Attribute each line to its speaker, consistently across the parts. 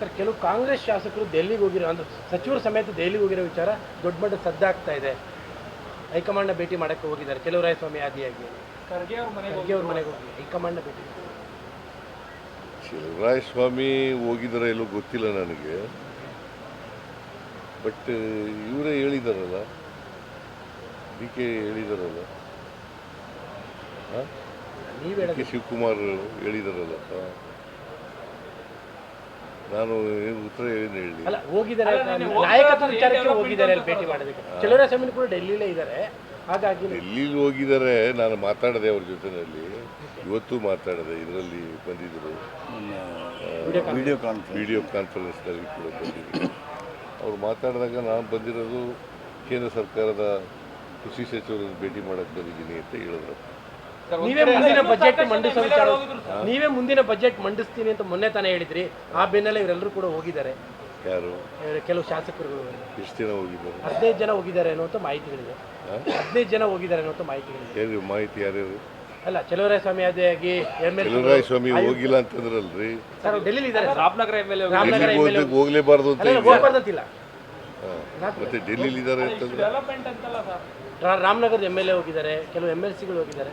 Speaker 1: Sir ಕೆಲವು ಕಾಂಗ್ರೆಸ್ ಶಾಸಕರು ದೆಹಲಿಗೆ ಹೋಗಿರೋ ಅಂದ್ರೆ ಸಚಿವರ ಸಮೇತ ದೆಹಲಿಗೆ ಹೋಗಿರೋ ವಿಚಾರ ದೊಡ್ಡ ಮಟ್ಟದ ಸದ್ದಾಗ್ತಾ ಇದೆ. ಹೈಕಮಾಂಡ್ನ ಭೇಟಿ ಮಾಡಕ್ಕೆ ಹೋಗಿದ್ದಾರೆ. ಕೆಲವು ರಾಯಸ್ವಾಮಿ ಆದಿಯಾಗಿ.
Speaker 2: ಖರ್ಗೆ ಅವ್ರ ಮನೆಗೆ
Speaker 1: ಖರ್ಗೆ ಅವ್ರ ಮನೆಗೆ ಹೋಗಿ. ಹೈಕಮಾಂಡ್ನ ಭೇಟಿ
Speaker 3: ಶಿವರಾಯಸ್ವಾಮಿ ಸ್ವಾಮಿ ಎಲ್ಲೂ ಗೊತ್ತಿಲ್ಲ ನನಗೆ. ಬಟ್ ಇವರೇ ಹೇಳಿದಾರಲ್ಲ. D K ಹೇಳಿದಾರಲ್ಲ.
Speaker 1: ನೀವು
Speaker 3: ಡಿ ಕೆ ಶಿವಕುಮಾರ್ ಹೇಳಿದಾರಲ್ಲ. ನಾನು ಏನು ಉತ್ತರ ಏನು ಹೇಳಿ.
Speaker 1: ಅಲ್ಲ ಹೋಗಿದ್ದಾರೆ ನಾಯಕತ್ವ ವಿಚಾರಕ್ಕೆ ಹೋಗಿದ್ದಾರೆ ಅಲ್ಲಿ ಭೇಟಿ ಮಾಡೋದಕ್ಕೆ. ಸ್ವಾಮಿ ಕೂಡ ಡೆಲ್ಲಿಲೇ ಇದ್ದಾರೆ. ಹಾಗಾಗಿ
Speaker 3: ಡೆಲ್ಲಿಲಿ ಹೋಗಿದ್ದಾರೆ ನಾನು ಮಾತಾಡಿದೆ ಅವ್ರ ಜೊತೆಯಲ್ಲಿ ಇವತ್ತು ಮಾತಾಡಿದೆ ಇದರಲ್ಲಿ ಬಂದಿದ್ದರು
Speaker 4: ವಿಡಿಯೋ ಕಾನ್ಫರೆನ್ಸ್
Speaker 3: ವಿಡಿಯೋ ಕಾನ್ಫರೆನ್ಸ್ನಲ್ಲಿ ಕೂಡ ಬಂದಿದ್ದರು ಅವ್ರು ಮಾತಾಡಿದಾಗ ನಾನು ಬಂದಿರೋದು ಕೇಂದ್ರ ಸರ್ಕಾರದ ಕೃಷಿ ಸಚಿವರನ್ನು ಭೇಟಿ ಮಾಡೋಕ್ಕೆ ಬಂದಿದ್ದೀನಿ ಅಂತ ಹೇಳಿದ್ರು.
Speaker 1: ನೀವೇ ಮುಂದಿನ ಬಜೆಟ್ ಮಂಡಿಸೋ ವಿಚಾರ ನೀವೇ ಮುಂದಿನ ಬಜೆಟ್ ಮಂಡಿಸ್ತೀನಿ ಅಂತ ಮೊನ್ನೆ ತಾನೇ ಹೇಳಿದ್ರಿ. ಆ ಬೆನ್ನಲ್ಲೇ ಇವರೆಲ್ಲರೂ ಕೂಡ ಹೋಗಿದ್ದಾರೆ.
Speaker 3: ಯಾರು?
Speaker 1: ಕೆಲವು ಶಾಸಕರುಗಳು
Speaker 3: ಎಷ್ಟು ದಿನ ಹೋಗಿದ್ದಾರೆ.
Speaker 1: ಹದಿನೈದು ಜನ ಹೋಗಿದ್ದಾರೆ ಅನ್ನುವಂಥ ಮಾಹಿತಿಗಳಿದೆ? ಹದಿನೈದು ಜನ ಹೋಗಿದ್ದಾರೆ ಅನ್ನುವಂಥ ಮಾಹಿತಿಗಳಿದೆ
Speaker 3: ಮಾಹಿತಿ ಯಾರ್ಯಾರು?
Speaker 1: ಅಲ್ಲ ಚಲುವರಾಯ ಸ್ವಾಮಿ ಅದೇ ಎಂ ಎಲ್
Speaker 3: ಕೆಲವರಾಯ ಸ್ವಾಮಿ ಹೋಗಿಲ್ಲ ಅಂತಂದ್ರಲ್ರಿ.
Speaker 1: ಸರ್ ಡೆಲ್ಲಿ ಇದ್ದಾರೆ.
Speaker 2: Ramanagara M L A
Speaker 1: Ramanagara
Speaker 3: MLA ಹೋಗಲೇಬಾರದು ಅಂತ
Speaker 1: ಅಲ್ಲ
Speaker 3: ಅಂತಿಲ್ಲ. ಮತ್ತೆ ಡೆಲ್ಲಿಲಿ ಇದ್ದಾರೆ ಅಂತಂದ್ರೆ?
Speaker 2: ಡೆವಲಪ್ಮೆಂಟ್ ಅಂತಲ್ಲ ಸರ್.
Speaker 1: ರಾಮನಗರದ ಎಂ ಎಲ್ ಎ ಹೋಗಿದ್ದಾರೆ. ಕೆಲವು ಎಂ ಎಲ್ ಸಿಗಳು ಹೋಗಿದ್ದಾರೆ.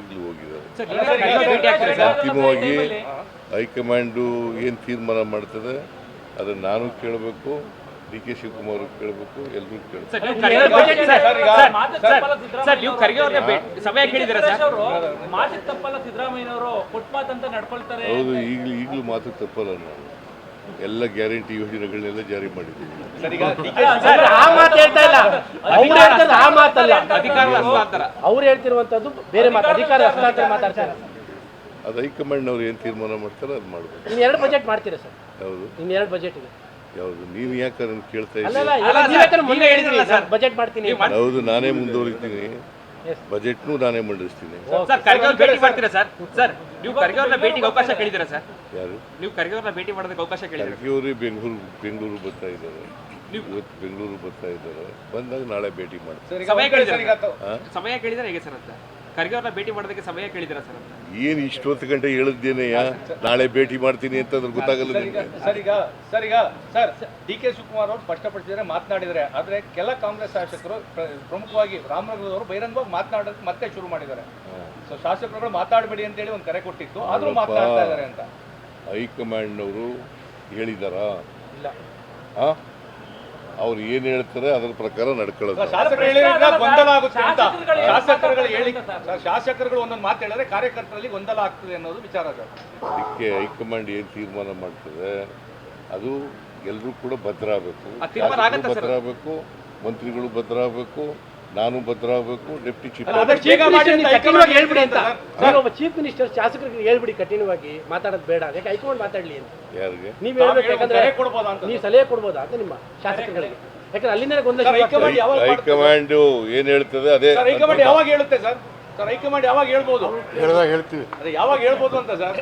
Speaker 3: ಈಗಲೂ ಹೋಗಿದ್ದಾರೆ. ಅಂತಿಮವಾಗಿ ಹೈಕಮಾಂಡು ಏನು ತೀರ್ಮಾನ ಮಾಡ್ತದೆ ಅದನ್ನು ನಾನು ಕೇಳಬೇಕು ಡಿ ಕೆ ಶಿವಕುಮಾರ್ ಕೇಳಬೇಕು ಎಲ್ಲರೂ ಕೇಳಬೇಕು. ಹೌದು ಈಗಲೂ ಈಗಲೂ ಮಾತು ತಪ್ಪಲ್ಲ ನಾನು. ಎಲ್ಲ ಗ್ಯಾರಂಟಿ ಯೋಜನೆಗಳನ್ನೆಲ್ಲ ಜಾರಿ ಮಾಡಿದ್ದೀವಿ
Speaker 1: ಅವ್ರು ಹೇಳ್ತಾರೆ ಆ ಮಾತಲ್ಲ.
Speaker 5: ಅಧಿಕಾರ ಹಸ್ತಾಂತರ
Speaker 1: ಅವ್ರು ಹೇಳ್ತಿರುವಂತದ್ದು ಬೇರೆ ಮಾತು. ಅಧಿಕಾರ ಹಸ್ತಾಂತರ ಮಾತಾಡ್ತಾರೆ.
Speaker 3: ಅದು ಹೈಕಮಾಂಡ್ನವ್ರು ಏನು ತೀರ್ಮಾನ ಮಾಡ್ತಾರೆ ಅದು ಮಾಡಬೇಕು.
Speaker 1: ನೀವು ಎರಡು ಬಜೆಟ್ ಮಾಡ್ತೀರಾ ಸರ್?
Speaker 3: ಹೌದು.
Speaker 1: ಇನ್ನು ಎರಡು ಬಜೆಟ್ ಇದೆ.
Speaker 3: ಯಾವುದು? ನೀವು ಯಾಕೆ ಅದನ್ನು ಕೇಳ್ತಾ
Speaker 1: ಅಲ್ಲ ಅಲ್ಲ ಬಜೆಟ್ ಮಾಡ್ತೀನಿ
Speaker 3: ಹೌದು ನಾನೇ ಮುಂದುವರಿತೀನಿ.
Speaker 1: ಬಜೆಟ್
Speaker 3: ಬಜೆಟ್ನು ನಾನೇ ಮಂಡಿಸ್ತೀನಿ.
Speaker 5: ಸರ್ ಖರ್ಗೆ ಅವ್ರ ಭೇಟಿ ಮಾಡ್ತೀರಾ ಸರ್? ಸರ್ ನೀವು ಖರ್ಗೆ ಅವ್ರನ್ನ ಭೇಟಿಗೆ ಅವಕಾಶ ಕೇಳಿದ್ದೀರಾ ಸರ್?
Speaker 3: ಯಾರು?
Speaker 5: ನೀವು ಖರ್ಗೆ ಅವ್ರನ್ನ ಭೇಟಿ ಮಾಡೋದಕ್ಕೆ ಅವಕಾಶ ಕೇಳಿದ್ದೀರಾ?
Speaker 3: ಖರ್ಗೆಯವರೇ ಬೆಂಗಳೂರು ಬೆಂಗಳೂರು ಬರ್ತಾ ಇದ್ದಾರೆ. ಇವತ್ತು ಬೆಂಗಳೂರು ಬರ್ತಾ ಇದ್ದಾರೆ. ಬಂದಾಗ ನಾಳೆ ಭೇಟಿ ಮಾಡ್ತಾರೆ
Speaker 5: ಸಮಯ
Speaker 3: ಕೇಳಿದ್ರೆ?
Speaker 5: ಸಮಯ ಕೇಳಿದ್ರೆ ಹೇಗೆ ಸರ್ ಅಂತ? ಖರ್ಗೆ ಅವ್ರನ್ನ ಭೇಟಿ ಮಾಡೋದಕ್ಕೆ ಸಮಯ ಕೇಳಿದ್ದೀರಾ ಸರ್ ಅಂತ?
Speaker 3: ಏನು ಇಷ್ಟೊತ್ತು ಗಂಟೆ ಹೇಳಿದ್ದೇನೆಯಾ ನಾಳೆ ಭೇಟಿ ಮಾಡ್ತೀನಿ ಅಂತ ಅದ್ರ ಗೊತ್ತಾಗಲ್ಲ ನಿಮ್ಗೆ.
Speaker 6: ಸರ್ ಈಗ ಸರ್ ಈಗ ಸರ್ ಡಿ ಕೆ ಶಿವಕುಮಾರ್ ಅವರು ಸ್ಪಷ್ಟಪಡಿಸಿದರೆ ಮಾತನಾಡಿದ್ದಾರೆ. ಆದರೆ ಕೆಲ ಕಾಂಗ್ರೆಸ್ ಶಾಸಕರು ಪ್ರ- ಪ್ರಮುಖವಾಗಿ ರಾಮನಗರದವರು ಬಹಿರಂಗವಾಗಿ ಮಾತನಾಡೋದಕ್ಕೆ ಮತ್ತೆ ಶುರು ಮಾಡಿದ್ದಾರೆ. ಸೊ ಶಾಸಕರುಗಳು ಮಾತಾಡಬೇಡಿ ಅಂತೇಳಿ ಒಂದು ಕರೆ ಕೊಟ್ಟಿತ್ತು. ಆದರೂ
Speaker 3: ನೋಡಪ್ಪ.
Speaker 6: ಮಾತನಾಡ್ತಾ ಇದ್ದಾರೆ ಅಂತ.
Speaker 3: ಹೈಕಮಾಂಡ್ನವರು ಹೇಳಿದಾರಾ?
Speaker 1: ಇಲ್ಲ.
Speaker 3: ಆ? ಅವ್ರು ಏನು ಹೇಳ್ತಾರೆ ಅದ್ರ ಪ್ರಕಾರ ನಡ್ಕೊಳ್ಳೋದು
Speaker 6: ಶಾಸಕರು ಹೇಳಿದ್ರೆ ಗೊಂದಲ ಆಗುತ್ತೆ ಅಂತ.
Speaker 2: ಶಾಸಕರುಗಳು
Speaker 6: ಹೇಳಿ ಶಾಸಕರುಗಳು ಒಂದೊಂದು ಮಾತು ಹೇಳಿದ್ರೆ ಕಾರ್ಯಕರ್ತರಲ್ಲಿ ಗೊಂದಲ ಆಗ್ತದೆ ಅನ್ನೋದು ವಿಚಾರ ಸರ್.
Speaker 3: ಅದಕ್ಕೆ ಹೈಕಮಾಂಡ್ ಏನು ತೀರ್ಮಾನ ಮಾಡ್ತದೆ? ಅದು ಎಲ್ಲರೂ ಕೂಡ ಭದ್ರ ಆಗಬೇಕು ಭದ್ರ ಆಗಬೇಕು ಮಂತ್ರಿಗಳು ಭದ್ರ ಆಗಬೇಕು ನಾನು ಭದ್ರಾಗಬೇಕು ಡೆಪ್ಟಿ ಚೀಫ್
Speaker 6: ಅದಕ್ಕೆ
Speaker 1: ಹೇಳ್ಬಿಡಿ ಅಂತ.
Speaker 6: ಸರ್.
Speaker 1: ಒಬ್ಬ ಚೀಫ್ ಮಿನಿಸ್ಟರ್ ಶಾಸಕರಿಗೆ ಹೇಳ್ಬಿಡಿ ಕಠಿಣವಾಗಿ ಮಾತಾಡೋದು ಬೇಡ. ಯಾಕೆ ಹೈಕಮಾಂಡ್ ಮಾತಾಡ್ಲಿ ಅಂತ.
Speaker 3: ಯಾರಿಗೆ?
Speaker 1: ನೀವು ಹೇಳ್ಬೇಕು ಯಾಕಂದ್ರೆ ನೀವು ಸಲಹೆ ಕೊಡ್ಬೋದಾ ಅಂತ ನಿಮ್ಮ ಶಾಸಕರುಗಳಿಗೆ. ಯಾಕಂದ್ರೆ ಅಲ್ಲಿಂದ ಗೊಂದಲ.
Speaker 6: ಹೈಕಮಾಂಡ್ ಯಾವಾಗ ಮಾಡ್ತದೆ?
Speaker 3: ಹೈಕಮಾಂಡ್ ಏನ್ ಹೇಳ್ತದೆ ಅದೇ
Speaker 6: ಸರ್ ಹೈಕಮಾಂಡ್ ಯಾವಾಗ ಹೇಳುತ್ತೆ ಸರ್? ಸರ್ ಹೈಕಮಾಂಡ್ ಯಾವಾಗ ಹೇಳ್ಬೋದು?
Speaker 3: ಹೇಳಿದಾಗ ಹೇಳ್ತೀವಿ.
Speaker 6: ಅದೇ ಯಾವಾಗ ಹೇಳ್ಬೋದು ಅಂತ ಸರ್?